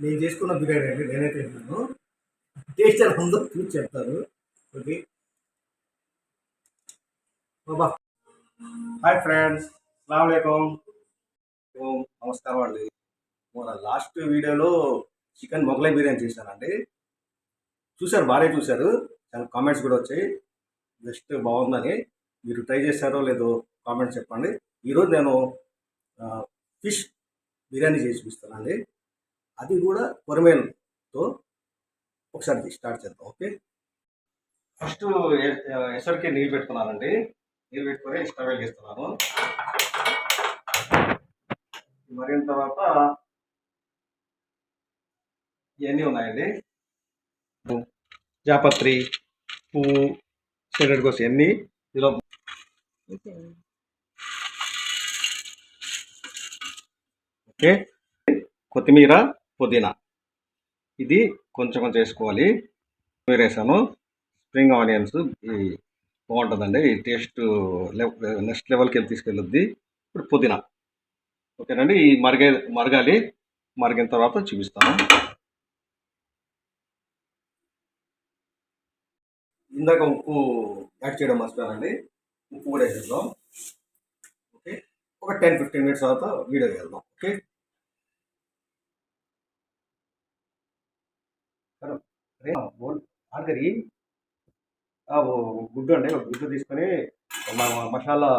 నేను చేసుకున్న బిర్యానీ అండి నేనైతే తిన్నాను. టేస్ట్ ఎలా ఉందో చూసి చెప్తాను ఓకే. బాబా. హాయ్ ఫ్రెండ్స్ అస్సలం నమస్కారం అండి. మన లాస్ట్ వీడియోలో చికెన్ మొగలై బిర్యానీ చేశానండి. చూశారు బాగానే చూశారు. చాలా కామెంట్స్ కూడా వచ్చాయి. జస్ట్ బాగుందని. మీరు ట్రై చేశారో లేదో కామెంట్స్ చెప్పండి. ఈరోజు నేను ఫిష్ బిర్యానీ చేసి చూపిస్తానండి. అది కూడా కొరమేలతో ఒకసారి స్టార్ట్ చేద్దాం ఓకే? ఫస్ట్ ఎసరికి నీళ్ళు పెట్టుకున్నానండి. నీళ్ళు పెట్టుకొని స్టవ్ వెలిగిస్తున్నాను మరిన తర్వాత ఇవన్నీ ఉన్నాయండి. జాపత్రి పువ్వు చెరడు కోసం ఇవన్నీ ఇందులో ఓకే? కొత్తిమీర పుదీనా. ఇది కొంచెం కొంచెం వేసుకోవాలి. వేసాను స్ప్రింగ్ ఆనియన్స్ ఈ బాగుంటుందండి. ఈ టేస్ట్ నెక్స్ట్ లెవెల్కి వెళ్ళి తీసుకెళ్ళొద్ది. ఇప్పుడు పుదీనా. ఓకేనండి. ఈ మరిగే మరగాలి. మరిగిన తర్వాత చూపిస్తాను. ఇందాక ఉప్పు యాడ్ చేయడం మర్చిపోయానండి. ఉప్పు కూడా వేసేద్దాం. ఓకే. ఒక టెన్ ఫిఫ్టీన్ మినిట్స్ తర్వాత వీడియోకి వెళ్దాం. ఓకే. ఆర్గరి గుడ్డు అండి ఒక గుడ్డు తీసుకొని మసాలా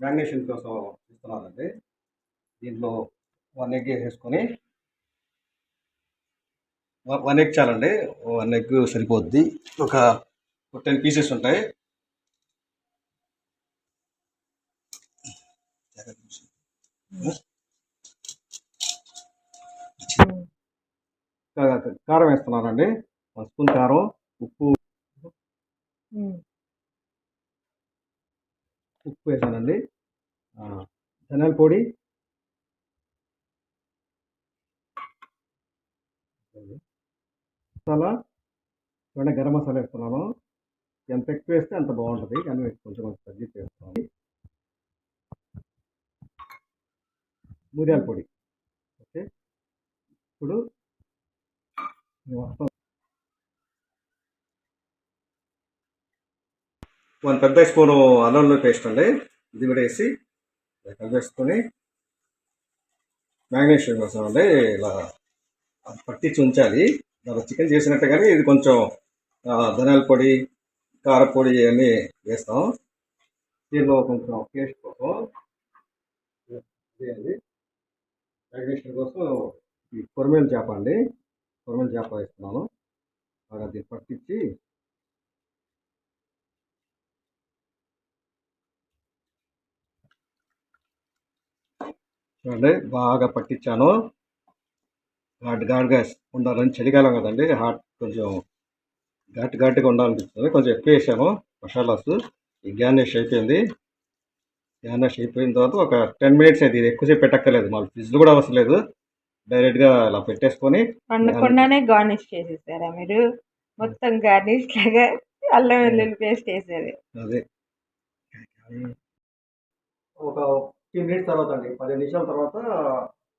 మ్యాగ్నేషన్ కోసం ఇస్తున్నానండి దీంట్లో వన్ ఎగ్ వేసేసుకొని వన్ ఎగ్ చాలండి వన్ ఎగ్ సరిపోద్ది. ఒక టెన్ పీసెస్ ఉంటాయి. కా- కారం వేస్తున్నానండి. వన్ స్పూన్ కారం ఉప్పు. ఉప్పు వేసానండి. ధనియాల పొడి. మసాలా. చూడండి గరం మసాలా వేస్తున్నాను. ఎంత ఎక్కువ వేస్తే అంత బాగుంటుంది. కానీ కొంచెం కొంచెం తగ్గించి వేస్తున్నాను. మిరియాల పొడి. ఓకే. ఇప్పుడు వన్ పెద్ద స్పూను అల్లం పేస్ట్ అండి. ఇది కూడా వేసి కలిపేసుకొని మ్యాగ్నేషన్ కోసం అండి. ఇలా పట్టించి ఉంచాలి దాంట్లో చికెన్ చేసినట్టు కానీ ఇది కొంచెం ధనియాల పొడి కారపొడి ఇవన్నీ వేస్తాం. దీనిలో కొంచెం టేస్ట్ కోసం మ్యాగ్నేషన్ కోసం ఈ కొరమేలు చేప అండి. కొరమేలు చేప వేస్తున్నాను. బాగా దీన్ని పట్టించి చూడండి బాగా పట్టించాను. ఘాట్ ఘాట్గా ఉండాలని చలికాలం కదండి హాట్ కొంచెం ఘాట్ ఘాట్గా ఉండాలనిపిస్తుంది. కొంచెం ఎక్కువ వేసాము మసాలాస్ ఈ గ్యానేష్ అయిపోయింది. గ్యానేష్ అయిపోయిన తర్వాత ఒక టెన్ మినిట్స్ అయితే ఇది ఎక్కువసేపు పెట్టక్కర్లేదు మళ్ళీ ఫ్రిడ్జ్లో కూడా అవసరం లేదు. డైరెక్ట్గా ఇలా పెట్టేసుకొని వండకుండానే గార్నిష్ చేసేసారా మీరు? మొత్తం గార్నిష్ లాగా అల్లం వెల్లుల్లి పేస్ట్ వేసేది. అదే. ఒక ఫిఫ్టీన్ మినిట్స్ తర్వాత అండి పది నిమిషాల తర్వాత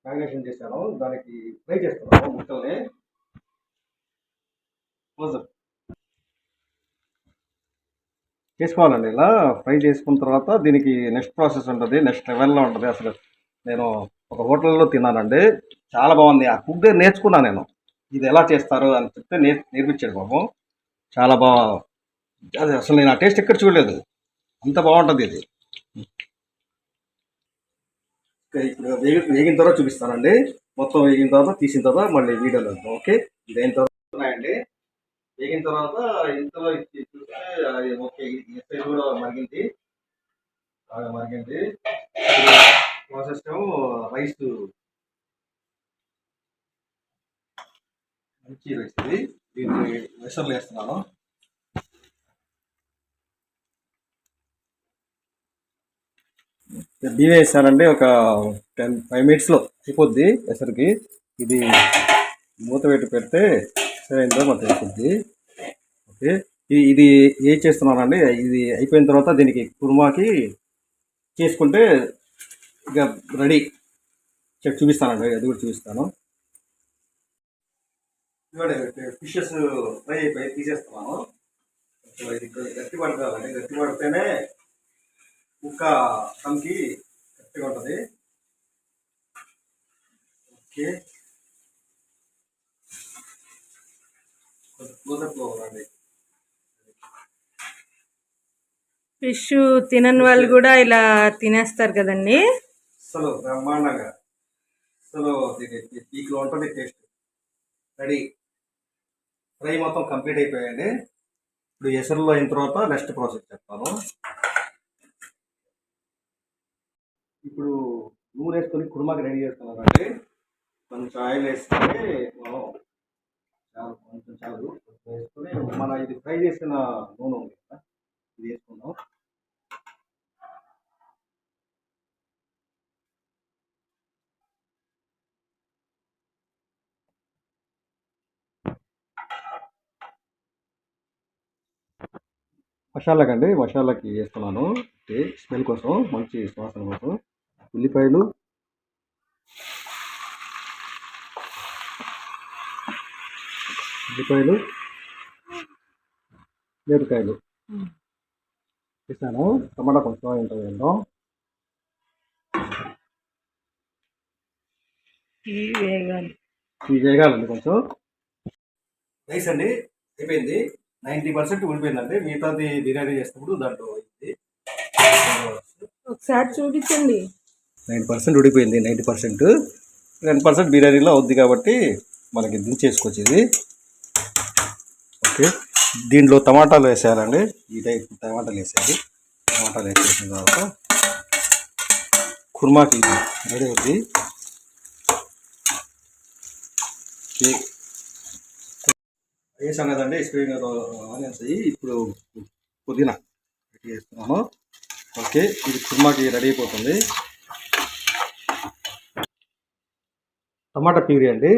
మ్యాగ్నేషన్ చేశాను దానికి ఫ్రై చేస్తున్నాను ముక్కల్ని. చేసుకోవాలండి ఇలా ఫ్రై చేసుకున్న తర్వాత దీనికి నెక్స్ట్ ప్రాసెస్ ఉంటుంది నెక్స్ట్ లెవెల్లో ఉంటుంది అసలు. నేను ఒక హోటల్లో తిన్నానండి చాలా బాగుంది. ఆ ఫుడ్ నేర్చుకున్నాను నేను. ఇది ఎలా చేస్తారు అని చెప్తే నేర్ నేర్పించాడు పాపం చాలా బాగా అది అసలు నేను ఆ టేస్ట్ ఎక్కడ చూడలేదు. అంత బాగుంటుంది ఇది. ఇప్పుడు వేగి వేగిన తర్వాత చూపిస్తానండి. మొత్తం వేగిన తర్వాత తీసిన తర్వాత మళ్ళీ వీడియోలో వెళ్తాం ఓకే? ఇది అయిన తర్వాత ఉన్నాయండి. వేగిన తర్వాత ఇంతలో చూస్తే ఓకే ఈ కూడా మరిగింది. బాగా మరిగింది. ప్రాసెస్ ఏమో రైస్ మంచి రైస్ దీన్ని వెసర్లు వేస్తున్నాను. బియ్యం వేసానండి ఒక టెన్ ఫైవ్ మినిట్స్లో అయిపోద్ది ఎసరికి ఇది మూత పెట్టి పెడితే సరైందో మనకు తెలిసిద్ది. ఓకే. ఇది ఇది ఏం చేస్తున్నానండి ఇది అయిపోయిన తర్వాత దీనికి కుర్మాకి చేసుకుంటే ఇక రెడీ. చెక్ చూపిస్తానండి అది కూడా చూపిస్తాను. ఇవాడు ఫిషెస్ ఫ్రై అయిపోయి తీసేస్తున్నాను గట్టి పడుతుందండి గట్టి పడితేనే ముక్క తమకి గట్టిగా ఉంటుంది. ఓకే. క్లోజప్లో ఉండండి ఫిష్ తినని వాళ్ళు కూడా ఇలా తినేస్తారు కదండి. అసలు బ్రహ్మాండంగా. అసలు పీక్లో ఉంటుంది టేస్ట్ రెడీ ఫ్రై మొత్తం కంప్లీట్ అయిపోయాయండి ఇప్పుడు ఎసరులో అయిన తర్వాత నెక్స్ట్ ప్రాసెస్ చెప్తాను ఇప్పుడు నూనె వేసుకొని కుర్మాకి రెడీ చేసుకున్నామండి కొంచెం ఆయిల్ వేసుకొని మనం చాలు కొంచెం చాలు. కొంచెం వేసుకొని మన ఇది ఫ్రై చేసిన నూనె ఉంది కదా ఇది వేసుకుందాం. మసాలాకి అండి మసాలాకి వేస్తున్నాను స్మెల్ కోసం మంచి సువాసన కోసం. ఉల్లిపాయలు. ఉల్లిపాయలు. మిరపకాయలు వేసాను. టమాటా కొంచెం ఏంటో వేద్దాం. ఇవి వేగాలి వేగాలండి కొంచెం. రైస్ అండి అయిపోయింది. నైంటీ పర్సెంట్ ఉడిపోయిందండి మిగతాది బిర్యానీ చేసినప్పుడు దాంట్లో అయింది. ఒకసారి చూపించండి. నైంటీ పర్సెంట్ ఉడిపోయింది నైంటీ పర్సెంట్. టెన్ పర్సెంట్ బిర్యానీలో అవుద్ది కాబట్టి మనకి దించేసుకోవచ్చు ఇది ఓకే. దీంట్లో టమాటాలు వేసేయాలండి. ఈ టైప్ టమాటాలు వేసేయాలి. టమాటాలు వేసేసిన తర్వాత కుర్మాకి రెడీ అవుద్ది. ఏ సంగతి కదండి స్క్రీన్ ఆనియన్స్ అయ్యి ఇప్పుడు పుదీనా రెడీ చేస్తున్నాను. ఓకే ఇది కుర్మాకి రెడీ అయిపోతుంది. టమాటా ప్యూరీ అండి.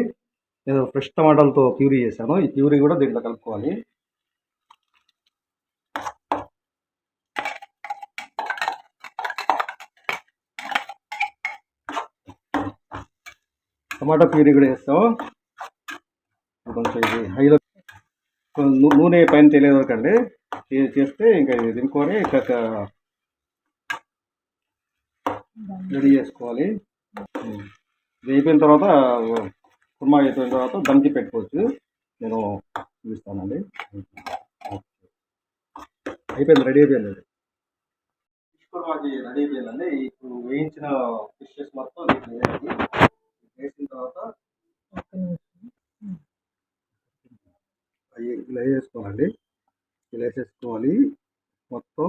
నేను ఫ్రెష్ టమాటాలతో ప్యూరీ చేశాను. ఈ ప్యూరీ కూడా దీంట్లో కలుపుకోవాలి. టమాటా ప్యూరీ కూడా వేస్తాం కొంచెం ఇది హైలో నూనె పైన తెలియదు వరకు అండి చేస్తే ఇంకా ఇది దింపుకొని ఇంకా రెడీ చేసుకోవాలి. ఉం. అయిపోయిన తర్వాత కుర్మా అయిపోయిన తర్వాత దమ్కి పెట్టుకోవచ్చు. నేను చూపిస్తానండి. అయిపోయింది రెడీ అయిపోయింది. అది ఫిష్ కుర్మాకి రెడీ అయిపోయిందండి. ఇప్పుడు వేయించిన ఫిషెస్ మొత్తం దీంట్లో వేయాలి వేసిన తర్వాత అవి ఇలా వేసుకోవాలండి ఇలా వేసేసుకోవాలి మొత్తం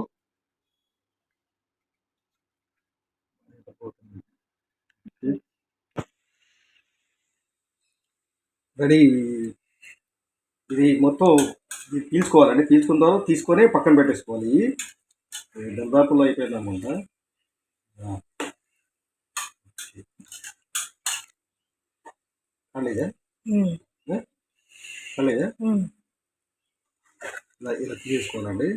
రెడీ ఇది మొత్తం ఇది తీసుకోవాలండి. తీసుకున్న తర్వాత తీసుకొని పక్కన పెట్టేసుకోవాలి. దర్దాపులో అయిపోయింది అనమాట కలేదా కలేదా ఇలా ఇలా తీసుకోవాలండి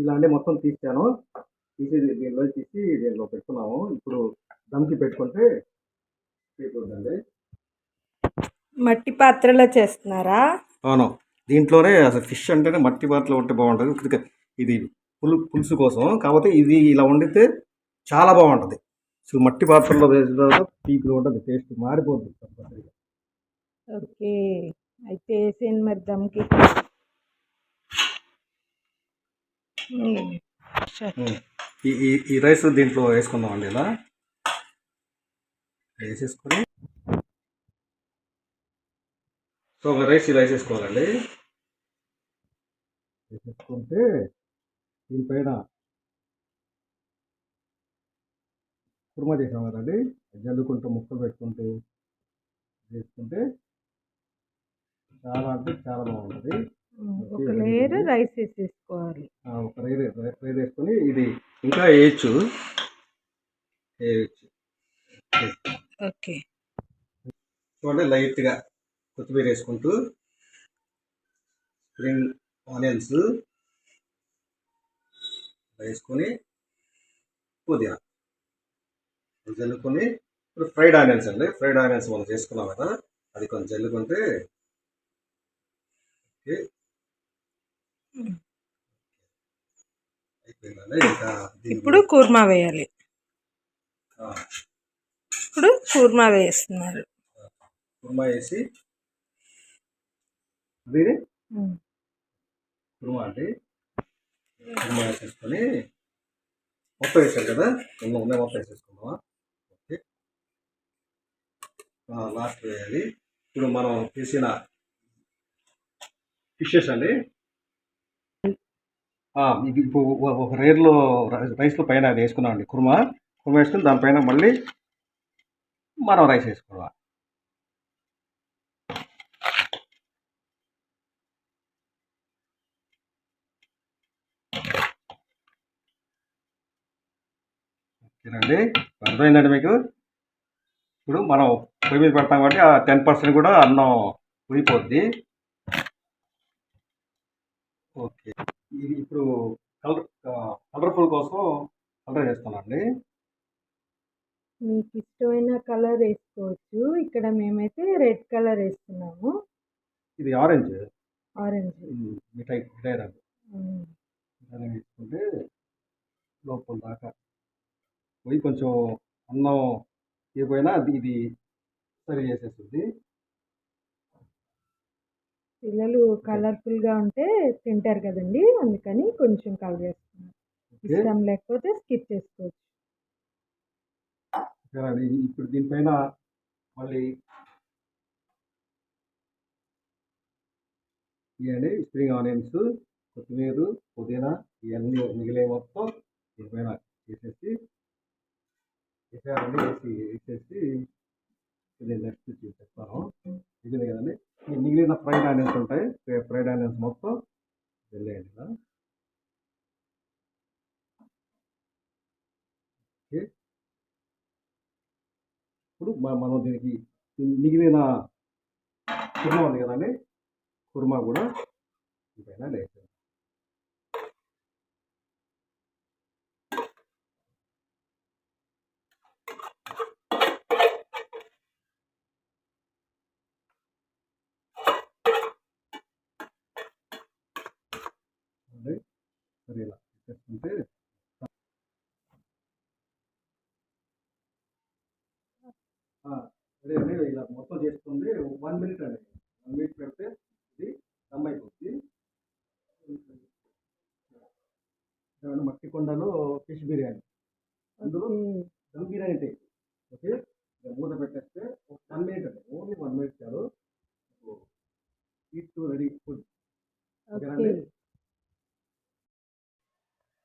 ఇలాంటి మొత్తం తీసాను. తీసి దీనిలో తీసి దీనిలో పెట్టుకున్నాము. ఇప్పుడు దమ్కి పెట్టుకుంటే మట్టి పాత్రలో చేస్తున్నారా? అవును. దీంట్లోనే అసలు ఫిష్ అంటేనే మట్టి పాత్రలో ఉంటే బాగుంటుంది. ఇది- పులు పులుసు కోసం. కాకపోతే ఇది ఇలా వండితే చాలా బాగుంటుంది. అసలు మట్టి పాత్రలో వేసిన తర్వాత పీకులు ఉంటుంది. టేస్ట్ మారిపోతుంది ఓకే. అయితే వేసేయండి మరి దమ్కి. ఈ రైస్ దీంట్లో వేసుకుందామండి ఇలా. వేసేసుకొని సో ఒక రైస్ ఇలా వేసేసుకోవాలండి. వేసేసుకుంటే దీనిపైన కుర్మా చేసాం కదండి. జల్లుకుంటూ ముక్కలు పెట్టుకుంటూ వేసుకుంటే చాలా అంటే చాలా బాగుంటుంది. ఒక లేయర్ రైస్ వేసేసుకోవాలి. ఒక రైలు రైలు వేసుకొని ఇది ఇంకా వేయచ్చు. వేయచ్చు. ఓకే. చూడండి లైట్గా కొత్తిమీర వేసుకుంటూ స్ప్రింగ్ ఆనియన్స్ వేసుకొని పుదీనా జల్లుకొని ఇప్పుడు ఫ్రైడ్ ఆనియన్స్ అండి ఫ్రైడ్ ఆనియన్స్ మనం చేసుకున్నాం కదా అది కొంచెం జల్లుకుంటే ఓకే. అయిపోయిందండి ఇంకా ఇప్పుడు కూర్మా వేయాలి ఆ, ఇప్పుడు కూర్మా వేస్తున్నారు. కుర్మా వేసి అది. కుర్మా అండి. కుర్మా వేసేసుకొని మొత్తం వేసారు కదా? ఉన్న ఉన్న మొత్తం వేసేసుకుందామా? ఓకే. లాస్ట్ వేయాలి. ఇప్పుడు మనం తీసిన ఫిషెస్ అండి. ఇప్పుడు ఒక- ఒక రేర్లో రైస్లో పైన అది వేసుకున్నాం అండి. కుర్మా. కుర్మా వేసుకుని దానిపైన మళ్ళీ మనం రైస్ వేసుకోవాలి. ఓకేనండి. అర్థమైందండి మీకు? ఇప్పుడు మనం పొయ్యి మీద పెడతాం కాబట్టి ఆ టెన్ పర్సెంట్ కూడా అన్నం ఉడిపోద్ది ఓకే. ఇది ఇప్పుడు కలర్ కలర్ఫుల్ కోసం కలర్ చేస్తానండి మీకు ఇష్టమైన కలర్ వేసుకోవచ్చు. ఇక్కడ మేమైతే రెడ్ కలర్ వేస్తున్నాము. ఇది ఆరెంజ్? ఆరెంజ్. మిఠాయి మిఠాయి రంగు. దాన్ని వేసుకుంటే లోపల దాకా పోయి కొంచెం అన్నం ఇవ్వకపోయినా అది ఇది సరి చేసేస్తుంది. పిల్లలు కలర్ఫుల్గా ఉంటే తింటారు కదండి అందుకని కొంచెం కలర్ వేస్తున్నారు ఓకే. ఇష్టం లేకపోతే స్కిప్ చేసుకోవచ్చు. ఇప్పుడు దీనిపైన మళ్ళీ ఇవన్నీ స్ప్రింగ్ ఆనియన్స్ కొత్తిమీర పుదీనా ఇవన్నీ మిగిలే మొత్తం దీనిపైన వేసేసి వేసేయాలండి వేసి వేసేసి నేను నెక్స్ట్ చెప్తాను మిగిలిన కదండి. ఈ మిగిలిన ఫ్రైడ్ ఆనియన్స్ ఉంటాయి. ఫ్రైడ్ ఆనియన్స్ మొత్తం వెళ్ళేయండి ఓకే. ఇప్పుడు మనం దీనికి మిగిలిన కుర్మా ఉంది కదండి? కుర్మా కూడా దీనిపైన లేచాం అదే సరే ఇలా చేసుకుంటే ఆ, సరే అండి ఇలా మొత్తం చేసుకుంది వన్ మినిట్ మినిట్ పెడితే ఇది దమ్ అయిపోతుంది మట్టి కొండలో ఫిష్ బిర్యానీ. అందులో దమ్ బిర్యానీ టైప్ ఓకే? మూత పెట్టేస్తే ఒక వన్ మినిట్ అండి ఓన్లీ వన్ మినిట్ చాలు. Eat to ready food okay.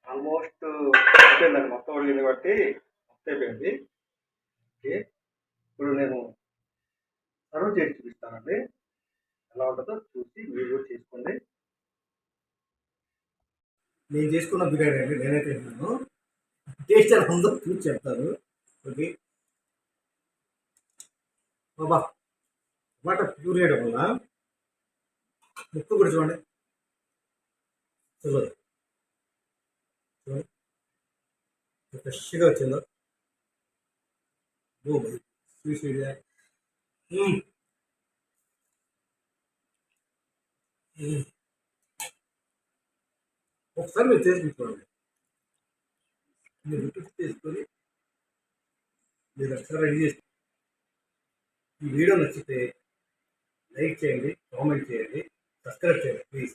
Almost అయిపోయిందండి మొత్తం ఉడికింది బట్టి మొత్తం అయిపోయింది. ఓకే. ఇప్పుడు నేను సర్వ్ చేసి చూపిస్తానండి. ఎలా ఉంటుందో చూసి మీరు కూడా చేసుకోండి నేను చేసుకున్న బిర్యానీ అండి నేనైతే తిన్నాను టేస్ట్ ఎలా ఉందో చూసి చెప్తాను ఓకే. బాబా టమాటా ప్యూర్ చేయడం వల్ల ముక్కు కూడా చూడండి. చూడండి. చూడండి. ఫ్రెష్గా వచ్చిందో. Oh my Hmm. ఒకసారి మీరు చేసి చూడండి. మీరు రిపీట్ చేసుకొని మీరు ఒకసారి రెడీ చేసి ఈ వీడియో నచ్చితే లైక్ చేయండి కామెంట్ చేయండి సబ్స్క్రైబ్ చేయండి ప్లీజ్